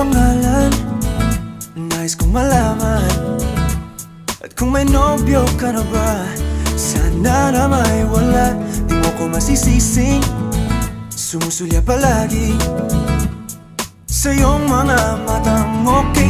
pangalan. Nais kong malaman. At kung may nobyo ka na ba Sana na may wala. Di mo ko masisising. Sumusulya palagi Sa iyong mga matang okay